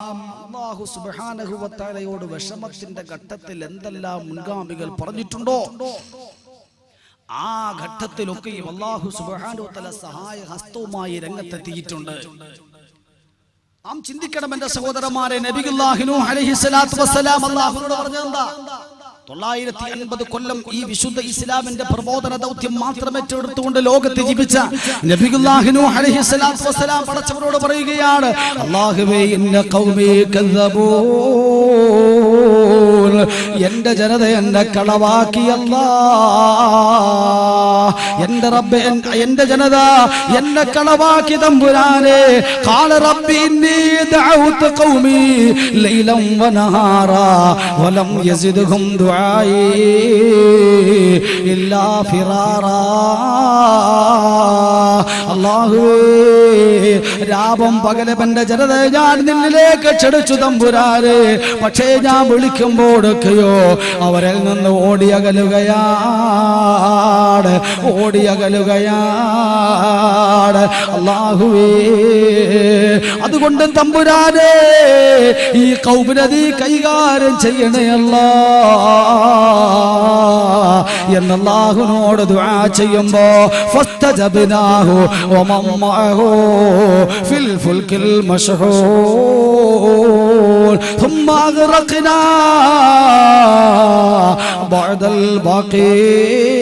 അള്ളാഹു സുബാനഹുവത്താലയോട് വിഷമത്തിന്റെ ഘട്ടത്തിൽ എന്തെല്ലാം മുൻഗാമികൾ പറഞ്ഞിട്ടുണ്ടോ? ആ ഘട്ടത്തിലൊക്കെയും അള്ളാഹു സുബാനുത്തല സഹായ ഹസ്തവുമായി രംഗത്തെത്തിയിട്ടുണ്ട്. നാം ചിന്തിക്കണം എന്റെ സഹോദരന്മാരെ നബിഗുല്ലാഹിനു അലഹിസ്ലാത്തു വസ്സലാം അള്ളാഹുനോട് പറഞ്ഞതെന്താ തൊള്ളായിരത്തി അൻപത് കൊല്ലം ഈ വിശുദ്ധ ഇസ്ലാമിന്റെ പ്രബോധന ദൗത്യം മാത്രം ഏറ്റെടുത്തുകൊണ്ട് ലോകത്ത് ജീവിച്ച പടച്ചവരോട് പറയുകയാണ് എന്റെ ജനത എന്നെ കളവാക്കിയല്ല എന്റെ റബ്ബ് എൻ- എന്റെ ജനത എന്നെ കളവാക്കി തമ്പുരാനെ قال ربي إني دعوت قومي ليلا ونهارا ولم يزدهم دعائي إلا فرارا അള്ളാഹുവേ രാപം പകലവന്റെ ജനത ഞാൻ നിന്നിലേക്ക് ക്ഷണിച്ചു തമ്പുരാരെ പക്ഷേ ഞാൻ വിളിക്കുമ്പോഴൊക്കെയോ അവരിൽ നിന്ന് ഓടിയകലുകയാണ് ഓടിയകലുകയാണ്. അള്ളാഹുവേ അതുകൊണ്ട് തമ്പുരാരെ ഈ കൗപുരതി കൈകാര്യം ചെയ്യണയല്ല എന്നല്ലാഹുനോട് ദുആ ചെയ്യുമ്പോ ഫസ്തജബ്നാഹു ومن معه في الفلك المشحون. ثم أغرقنا بعد الباقين.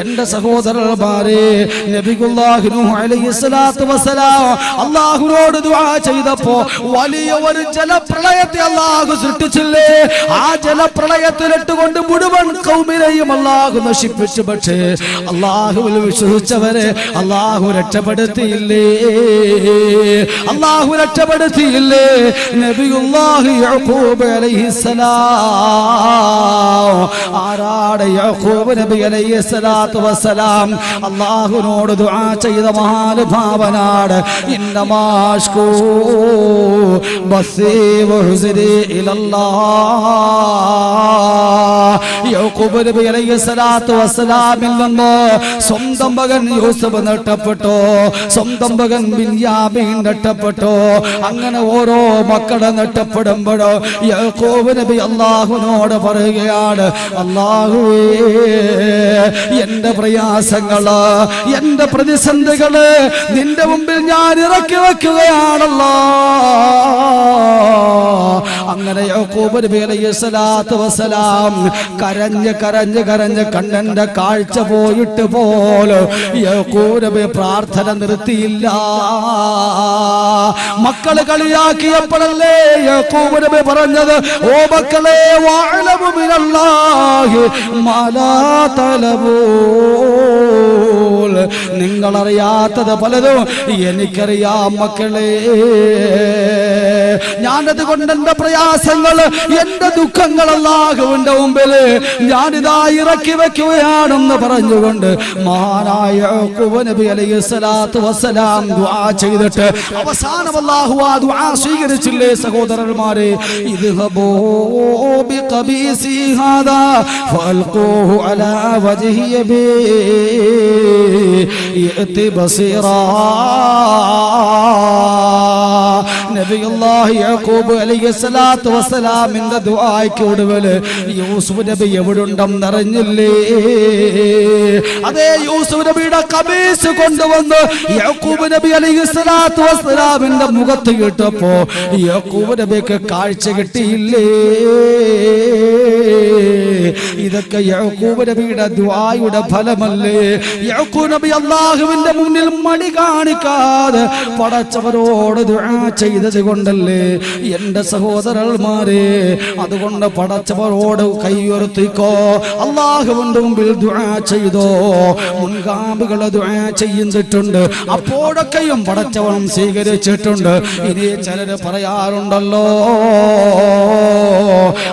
എന്റെ സഹോദരന്മാരെ അള്ളാഹുനോട് ചെയ്തപ്പോ വലിയ ഒരു ജലപ്രളയത്തെ അല്ലാഹു സൃഷ്ടിച്ചില്ലേ? ആ ജലപ്രളയത്തിലിട്ടുകൊണ്ട് മുഴുവൻ കൗമിനെയും അല്ലാഹു നശിപ്പിച്ചു. പക്ഷേ അള്ളാഹുവിൽ വിശ്വസിച്ചവരെ അല്ലാഹു രക്ഷപ്പെടുത്തിയില്ലേ? അല്ലാഹു രക്ഷപ്പെടുത്തിയില്ലേ? നബിയുല്ലാഹി യഅഖൂബ് അലൈഹിസ്സലാം. ആരാടെ യഹൂബ് നബി അലൈഹിസ്സലാത്തു വസ്സലാം. അല്ലാഹുവിനോട് ദുആ ചെയ്ത മഹാനുഭാവനാണ്. ഇന്നമാഷ്കൂ ബസ്സീ വഹുസ്നി ഇലല്ലാഹ് യഅഖൂബ് നബി അലൈഹിസ്സലാത്തു വസ്സലാമിൽ നിന്ന്? സ്വന്തം മകൻ യൂസഫ് നഷ്ടപ്പെട്ടു? സ്വന്തം മകൻ ബിൻയാമീൻ നഷ്ടപ്പെട്ടു? അങ്ങനെ ഓരോ മക്കളെ നഷ്ടപ്പെടുമ്പോഴോ? യാക്കോബ് നബി അള്ളാഹുവിനോട് പറയുകയാണ് അള്ളാഹുവേ എന്റെ പ്രയാസങ്ങൾ എന്റെ പ്രതിസന്ധികൾ നിന്റെ മുമ്പിൽ ഞാൻ ഇറക്കി വെക്കുകയാണല്ലോ. അങ്ങനെ യാക്കോബ് നബി അലൈഹി സ്വലാത്തു വസ്സലാം കരഞ്ഞ് കരഞ്ഞ് കരഞ്ഞ് കണ്ണന്റെ കാഴ്ച പോയിട്ട് പോലും കൂരവേ പ്രാർത്ഥന നിർത്തിയില്ല. മക്കൾ കളിയാക്കിയപ്പോഴല്ലേ യാക്കോബ് നബി പറഞ്ഞത് ഓ മക്കളെ നിങ്ങളറിയാത്തത് പലതും എനിക്കറിയാം മക്കളെ. ഞാനത് കൊണ്ട് എന്റെ പ്രയാസങ്ങൾ എന്റെ ദുഃഖങ്ങൾ അല്ലാഹുവിന്റെ മുമ്പിൽ ഞാനിതാ ഇറക്കി വെക്കുകയാണെന്ന് പറഞ്ഞുകൊണ്ട് മഹാനായ നബി അലൈഹി സ്വലാത്തു വസ്സലാം ദുആ ചെയ്തിട്ട് അവസാനം അല്ലാഹു ആ ദുആ സ്വീകരിച്ചില്ലേ സഹോദരന്മാരെ? യഅതി ബസീറാ ഒടുവിൽ നബി എവിടുണ്ടെന്ന് അതേ യൂസുഫ് നബിയുടെ കമീസ് കൊണ്ടുവന്ന് യാക്കൂബ് നബി അലൈഹിസ്സലാത്തു വസ്സലാമിന്റെ മുഖത്ത് കിട്ടപ്പോ യാക്കൂബ് നബിക്ക് കാഴ്ച കിട്ടിയില്ലേ? ഇതൊക്കെ യാക്കൂബ് നബിയുടെ ദുആയുടെ ഫലമല്ലേ? യാക്കൂബ് നബി അല്ലാഹുവിന്റെ മുന്നിൽ മണി കാണിക്കാതെ പടച്ചവരോട് ദുആ ചെയ്തത് കൊണ്ടല്ലേ? എന്റെ സഹോദരന്മാരെ അതുകൊണ്ട് പടച്ചവരോട് കൈയുയർത്തിക്കോ. അള്ളാഹുവിന്റെ മുമ്പിൽ ദുആ ചെയ്തോ. മുൻഗാമികളെ ദുആ ചെയ്യുന്നിട്ടുണ്ട്. അപ്പോഴൊക്കെയും പടച്ചവണം സ്വീകരിച്ചിട്ടുണ്ട്. ഇനി ചിലര് പറയാറുണ്ടല്ലോ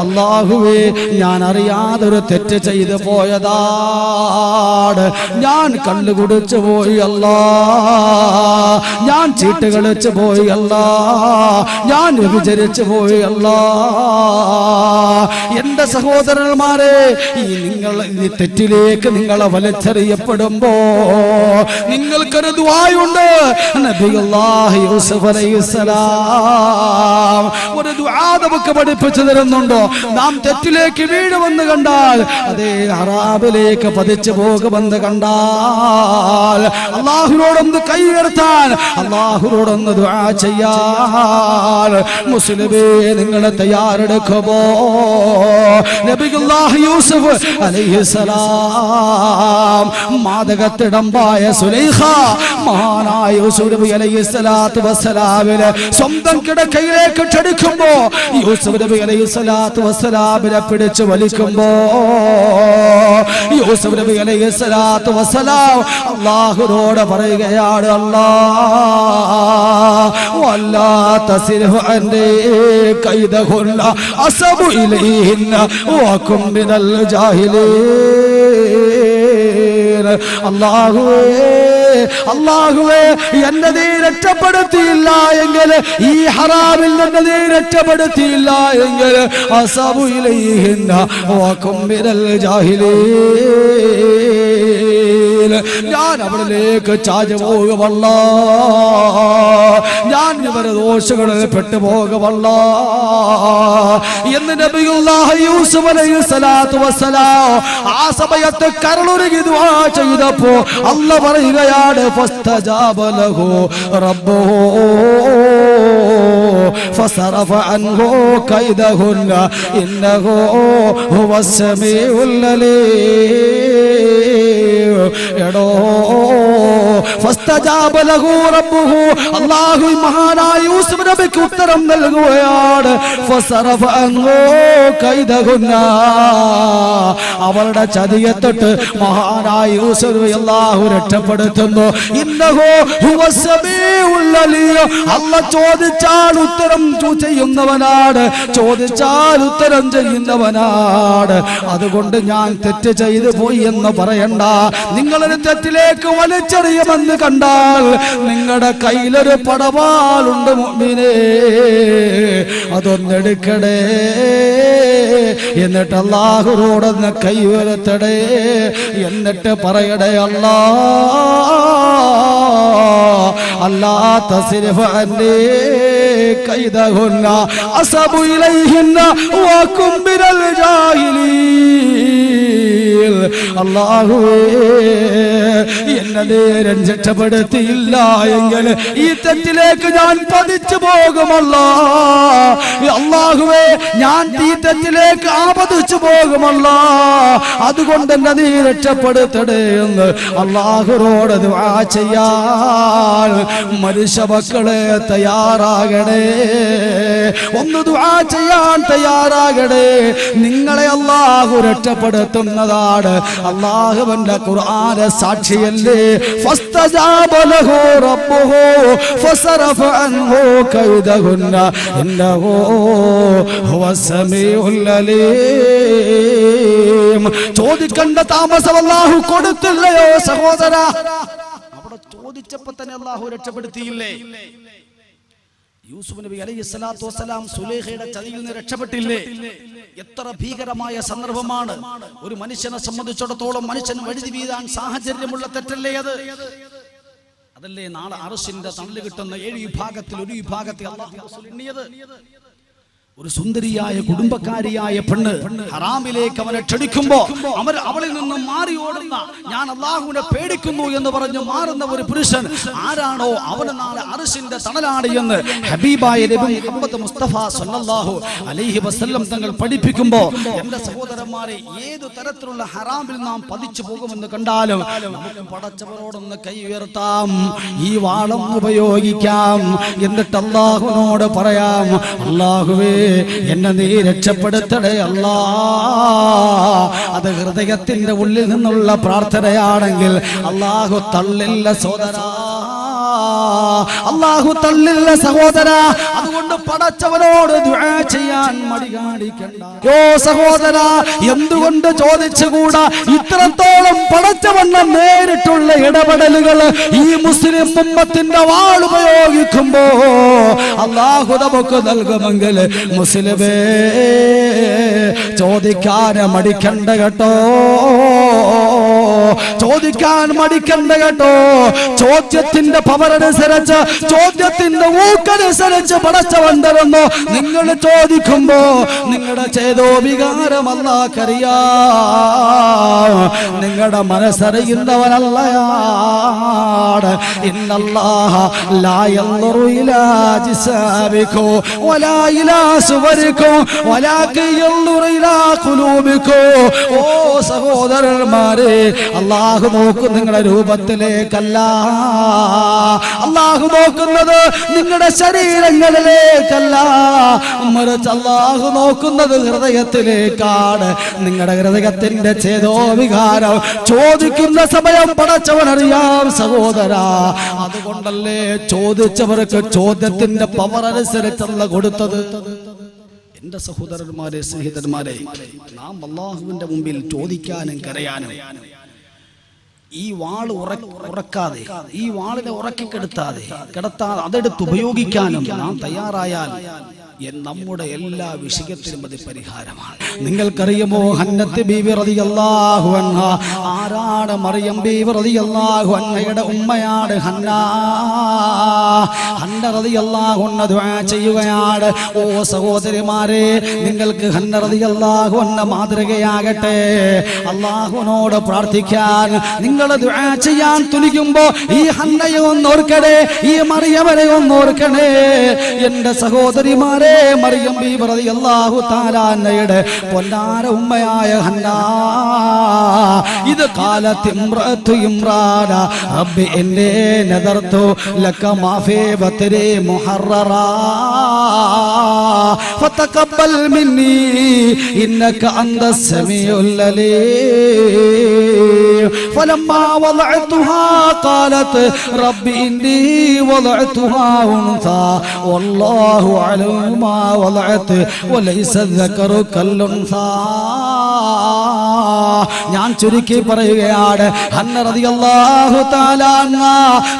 അള്ളാഹുവേ ഞാൻ അറിയാതൊരു തെറ്റ് ചെയ്തു പോയതാണ്. ഞാൻ കണ്ണു കുടിച്ചു പോയി അല്ല. ഞാൻ ചീട്ട് കളിച്ചു പോയി അല്ല. ഞാൻ വിചരിച്ചു പോയി അല്ല. എന്റെ സഹോദരന്മാരെ ഈ നിങ്ങൾ തെറ്റിലേക്ക് നിങ്ങളെ വലിച്ചെറിയപ്പെടുമ്പോ നിങ്ങൾക്കൊരു ദ്വായുണ്ട് നബിയുല്ലാഹി യൂസഫ് അലൈഹിസ്സലാം. ഒരു ദുആ നമുക്ക് പഠിപ്പിച്ചു തരുന്നുണ്ടോ? നാം തെറ്റിലേക്ക് വീഴുമെന്ന് കണ്ടാൽ അതേ ഹറാബിലേക്ക് പതിച്ചു പോകുമെന്ന് കണ്ടാൽ. അള്ളാഹുനോടൊന്ന് കൈ ഉയർത്താൻ അള്ളാഹുനോടൊന്ന് ദുആ ചെയ്യാൻ. മുസ്ലിമേ നിങ്ങൾ തയ്യാറെടുക്കുമോ? നബിഗുല്ലാഹ് യൂസഫ് അലൈഹിസ്സലാം. മാതകത്തിടമ്പായ സുലൈഹ. മഹാനായ യൂസുഫ് അലൈഹി അലൈഹിസ്സലാത്തു വസ്സലാമിനെ സ്വന്തം കിടക്കയിലേക്ക് ക്ഷണിക്കുമ്പോ യൂസുഫ് നബി അലൈഹിസ്സലാത്തു വസ്സലാമിനെ പിടിച്ചു വലിക്കുമ്പോ യൂസുഫ് നബി അലൈഹിസ്സലാത്തു വസ്സലാം അള്ളാഹുനോട് പറയുകയാണ് അല്ലാ വല്ലാത്ത സിർഹു അന്റെ കൈതകൊല്ല അസബു ഇലൈഹിന്ന വകും മിനൽ ജാഹിലീൻ അല്ലാഹുവേ അല്ലാഹുവേ എന്നെ നീ രക്ഷപ്പെടുത്തിയില്ല എങ്കിൽ ഈ ഹറാമിൽ നിന്ന് നീ രക്ഷപ്പെടുത്തിയില്ല എങ്കിൽ അസബു ഇലൈഹിന്ന വകും മിനൽ ജാഹിലീൻ ഞാൻ അവിടിലേക്ക് ചാഞ്ഞു പോകുമല്ല ഞാൻ ഇവരെ ദോഷങ്ങളിൽ പെട്ടുപോകുമല്ല എന്ന് നബിയുല്ലാഹി യൂസുഫ് അലൈഹിസ്സലാത്തു വസ്സലാം ആ സമയത്ത് കരളുരുകി ദുആ ചെയ്തപ്പോ അല്ല പറയുകയാണ് ഫസ്തജാബ ലഹു റബ്ബുഹു فصرف عنه كيدهن إنه هو السميع العليم മഹാനായ ഉത്തരം നൽകുകയാണ്. ഫസറഫ അൻഹു കൈദഹുന്ന അവളുടെ ചതിയെ തൊട്ട് മഹാനായ യൂസുഫ് രക്ഷപ്പെടുത്തുന്നു. ഇന്നഹു അല്ല ചോദിച്ചാൽ ഉത്തരം ചെയ്യുന്നവനാണ്. ചോദിച്ചാൽ ഉത്തരം ചെയ്യുന്നവനാണ്. അതുകൊണ്ട് ഞാൻ തെറ്റ് ചെയ്തു പോയി എന്ന് പറയണ്ട. നിങ്ങളൊരു തെറ്റിലേക്ക് വലിച്ചെറിയുമെന്ന് കണ്ടാൽ നിങ്ങളുടെ കയ്യിലൊരു പടവാളുണ്ട് മുമ്പിനെ അതൊന്നെടുക്കടേ എന്നിട്ട് അള്ളാഹുറോടൊന്ന് കൈ ഉയർത്തടേ എന്നിട്ട് പറയടേ അല്ലാ. അല്ലാത്ത സിരിഫ് കൈതകൊന്ന അസബു ഇലൈഹിന്ന വകുംബിരൽ അല്ലാഹുവേ എന്നെ നേരം രക്ഷപ്പെടുത്തിയില്ല എങ്കിൽ ഈ തെറ്റിലേക്ക് ഞാൻ പതിച്ചു പോകുമല്ല. അള്ളാഹുവേ ഞാൻ ഈ തെറ്റിലേക്ക് ആപതിച്ചു പോകുമല്ല. അതുകൊണ്ട് എന്നെ നീ രക്ഷപ്പെടുത്തടേ എന്ന് അള്ളാഹുറോട് ദുആ ചെയ്യാൻ മനുഷ്യ മക്കളെ തയ്യാറാകണേ. ഒന്ന് ദുആ ചെയ്യാൻ തയ്യാറാകണേ. നിങ്ങളെ അള്ളാഹു രക്ഷപ്പെടുത്തുന്നതാണ് അള്ളാഹുവിന്റെ ഖുർആന സാക്ഷിയല്ലേ? ഫസ്തജാബ ലഹു റബ്ബുഹു ഫസറഫ അൻഹു കൈദഹുന്ന ഇന്നഹു ഹുവ സമീഉൽ അലീം. ചോദിക്കണ്ട താമസം അള്ളാഹു കൊടുത്തില്ലയോ സഹോദരാ? അവിടെ ചോദിച്ചപ്പോ തന്നെ അള്ളാഹു രക്ഷപ്പെടുത്തിയില്ലേ? യൂസുഫ് നബി അലൈഹി സ്വലാത്തു വസ്സലാം സുലേഖയുടെ ചതിയിൽ നിന്ന് രക്ഷപ്പെട്ടില്ലേ? എത്ര ഭീകരമായ സന്ദർഭമാണ്. ഒരു മനുഷ്യനെ സംബന്ധിച്ചിടത്തോളം മനുഷ്യന് വഴുതി വീഴാൻ സാഹചര്യമുള്ള തെറ്റല്ലേ അത്? അതല്ലേ നാളെ അറസിന്റെ തണൽ കിട്ടുന്ന ഏഴ് വിഭാഗത്തിൽ ഒരു വിഭാഗത്തെ അള്ളാഹു എണ്ണിയത്? ഒരു സുന്ദരിയായ കുടുംബക്കാരിയായ പെണ്ണ് ഹറാമിലേക്ക് അവനെ ക്ഷണിക്കുമ്പോ അവർ അവളിൽ നിന്ന് മാറി ഓടുന്ന ഞാൻ അള്ളാഹുവിനെ പേടിക്കുന്നു എന്ന് പറഞ്ഞു മാറുന്ന ഒരു പുരുഷൻ ആരാണോ അവന് നാളെ അർശിന്റെ തണലാണ് എന്ന് ഹബീബായ മുസ്തഫ സല്ലല്ലാഹു അലൈഹി വസല്ലം തങ്ങൾ പഠിപ്പിക്കുമ്പോ എന്റെ സഹോദരന്മാരെ ഏതു തരത്തിലുള്ള ഹറാമിൽ നാം പതിച്ചു പോകുമെന്ന് കണ്ടാലും പടച്ചവരോടൊന്ന് കൈ ഉയർത്താം ഈ വാളം ഉപയോഗിക്കാം. എന്നിട്ട് അള്ളാഹുവിനോട് പറയാം അള്ളാഹുവേ എന്നെ നീ രക്ഷപ്പെടുത്തടേ അല്ലാ. അത് ഹൃദയത്തിന്റെ ഉള്ളിൽ നിന്നുള്ള പ്രാർത്ഥനയാണെങ്കിൽ അള്ളാഹു തള്ളില്ല സോദരാ അള്ളാഹു തള്ളില്ല സഹോദര. അതുകൊണ്ട് അതുകൊണ്ട് പടച്ചവനോട് ചെയ്യാൻ മടി കാണിക്കണ്ട. യോ സഹോദര എന്തുകൊണ്ട് ചോദിച്ചുകൂടാ? ഇത്രത്തോളം പടച്ചവണ്ണം നേരിട്ടുള്ള ഇടപെടലുകൾ ഈ മുസ്ലിം ഉമ്മത്തിന്റെ വാളുപയോഗിക്കുമ്പോ അള്ളാഹു നമുക്ക് നൽകുമെങ്കിൽ മുസ്ലിമേ ചോദിക്കാനെ മടിക്കണ്ട കേട്ടോ. ചോദിക്കാൻ മടിക്കണ്ട കേട്ടോ. ചോദ്യത്തിന്റെ പവർ അനുസരിച്ച് ചോദ്യത്തിന്റെ ഊക്കനുസരിച്ച് പടച്ചവൻ നിങ്ങൾ ചോദിക്കുമ്പോ നിങ്ങളുടെ ചേതോ വികാരമല്ലാക്കറിയാ നിങ്ങളുടെ മനസ്സറിയുന്നവനല്ലയാണ് ഓ സഹോദരന്മാരെ അള്ളാഹു നോക്കും നിങ്ങളുടെ രൂപത്തിലേക്കല്ല. അള്ളാഹു നോക്കുന്നത് നിങ്ങളുടെ ശരീരങ്ങളിലേക്കല്ല. മറിച്ച് അള്ളാഹു നോക്കുന്നത് ഹൃദയത്തിലേക്കാണ്. നിങ്ങളുടെ ഹൃദയത്തിന്റെ ചേതോ വികാരം ചോദിക്കുന്ന സമയം പടച്ചവനറിയാം സഹോദര. അതുകൊണ്ടല്ലേ ചോദിച്ചവർക്ക് ചോദ്യത്തിന്റെ പവർ അനുസരിച്ചുള്ള കൊടുത്തത്? എന്റെ സഹോദരന്മാരെ സ്നേഹിതന്മാരെ നാം അള്ളാഹുവിന്റെ മുമ്പിൽ ചോദിക്കാനും കരയാനും ഈ വാൾ ഉറ ഉറക്കാതെ ഈ വാളിനെ ഉറക്കി കിടത്താതെ കിടത്താതെ അതെടുത്ത് ഉപയോഗിക്കാനും നാം തയ്യാറായാൽ നമ്മുടെ എല്ലാ വിഷയത്തിനും അത് പരിഹാരമാണ്. നിങ്ങൾക്കറിയുമോ ഹന്നത്ത് ബീവി റളിയല്ലാഹു അൻഹ? ആരാണ് മറിയം ബീവി റളിയല്ലാഹു അൻഹയുടെ ഉമ്മയാണ് ഹന്ന? ഹന്ന റളിയല്ലാഹു അൻഹ ദുആ ചെയ്യുകയാണ്. ഓ സഹോദരിമാരെ നിങ്ങൾക്ക് ഹന്ന റളിയല്ലാഹു അൻഹ മാതൃകയാകട്ടെ. അള്ളാഹുവിനോട് പ്രാർത്ഥിക്കാൻ നിങ്ങൾ ദുആ ചെയ്യാൻ തുനിക്കുമ്പോ ഈ ഹന്നയെ ഒന്നോർക്കണേ ഈ മറിയവരെ ഒന്നോർക്കണേ. എന്റെ സഹോദരിമാരെ മറിയം ബി റളിയല്ലാഹു താലാന്നയുടെ പൊന്നാര ഉമ്മയായ ഹന്ന ഇത് കാലത്ത് ഇമ്രത്തു ഇമ്രാന റബ്ബി എന്നെ നദർത്തു ലക മാഫി ബത്രി മുഹററാ فتقبل مني إنك أنت السميع العليم فلما وضعتها قالت رب إني وضعتها أنثى والله أعلم ما وضعت وليس الذكر كالأنثى ഞാൻ ചുരുക്കി പറയുകയാണ് അന്ന റളിയല്ലാഹു തആല അൻഹ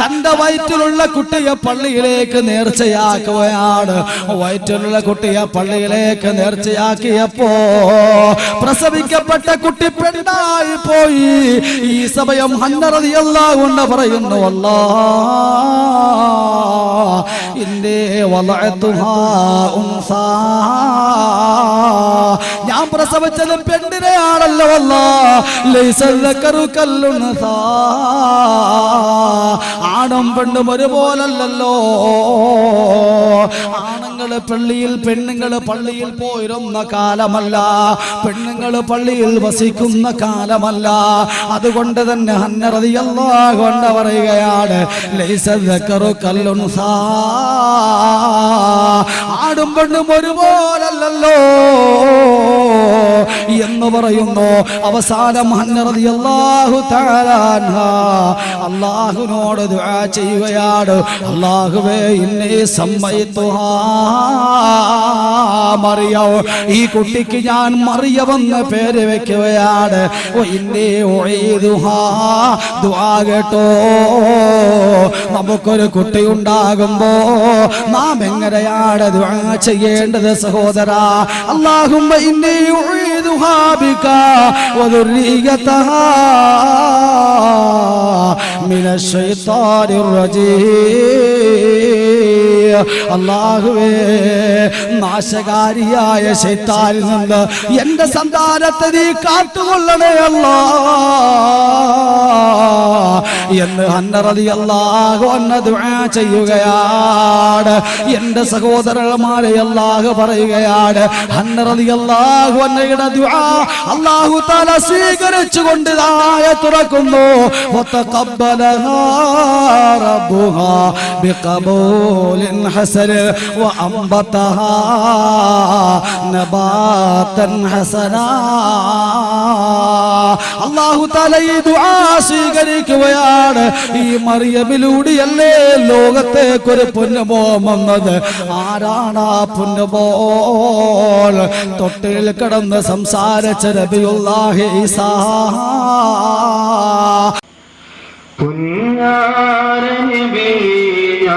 തന്റെ വയറ്റിലുള്ള കുട്ടിയെ പള്ളിയിലേക്ക് നേർച്ചയാക്കുകയാണ് വയറ്റിലുള്ള കുട്ടിയെ പള്ളിയിലേക്ക് നേർച്ചയാക്കിയപ്പോ പ്രസവിക്കപ്പെട്ട കുട്ടി പെണ്ണായി പോയി ഈ സമയം ഹന്ന റളിയല്ലാഹു അൻഹ പറയുന്നു അല്ലാ ഞാൻ പ്രസവിച്ചത് പെണ്ണിനെയാണല്ലോ അല്ല ആണും പെണ്ണും ഒരുപോലല്ലോ പള്ളിയിൽ പെണ്ണുങ്ങൾ പള്ളിയിൽ പോയിരുന്ന കാലമല്ല. പെണ്ണുങ്ങൾ പള്ളിയിൽ വസിക്കുന്ന കാലമല്ല. അതുകൊണ്ട് തന്നെ ഹന്നറതിയല്ലോ കൊണ്ട് പറയുകയാണ് ആടും പെണ്ണും ഒരുപോലല്ലോ എന്ന് പറയുന്നു. അവസാനം അള്ളാഹു അള്ളാഹുനോട് ചെയ്യുകയാണ്. അള്ളാഹുവേ ഇന്നേ സമ്മയിത്തുഹാ മറിയോ ഈ കുട്ടിക്ക് ഞാൻ മറിയവെന്ന് പേര് വെക്കുകയാണ്. ഇന്നേ കേട്ടോ. നമുക്കൊരു കുട്ടി ഉണ്ടാകുമ്പോ നാം എങ്ങനെയാണ് ചെയ്യേണ്ടത് സഹോദര? اللهم إني أعيذها بك وذريتها من الشيطان الرجيم. അല്ലാഹുവേ നാശകാരിയായ ശൈത്താനിൽ നിന്ന് എന്റെ സന്താനത്തെ നീ കാത്തുകൊള്ളണേ അല്ലാ എന്ന് അന്നറതി അല്ലാഹു അന്ന ദുആ ചെയ്യുകയാണ് എന്റെ സഹോദരന്മാരെ അല്ലാഹു പറയുകയാണ് അന്നറതി അല്ലാഹു അന്നയുടെ ദുആ അല്ലാഹു തആല സ്വീകരിച്ചുകൊണ്ട് ആയ തുറക്കുന്നു വതഖബ്ബല فقبلها ربها بقبول حسن وأنبتها نباتا حسنا അള്ളാഹു തല ഈ ദുആ സ്വീകരിക്കുകയാണ് ഈ മറിയമിലൂടെയല്ലേ ലോകത്തേക്കൊരു പൊന്നുമോ വന്നത് ആരാണ് ആ പൊന്നുമോൾ തൊട്ടിൽ കിടന്ന് സംസാരിച്ച നബിയുല്ലാഹി ഈസാ പുഞ്ഞാരനിബിയ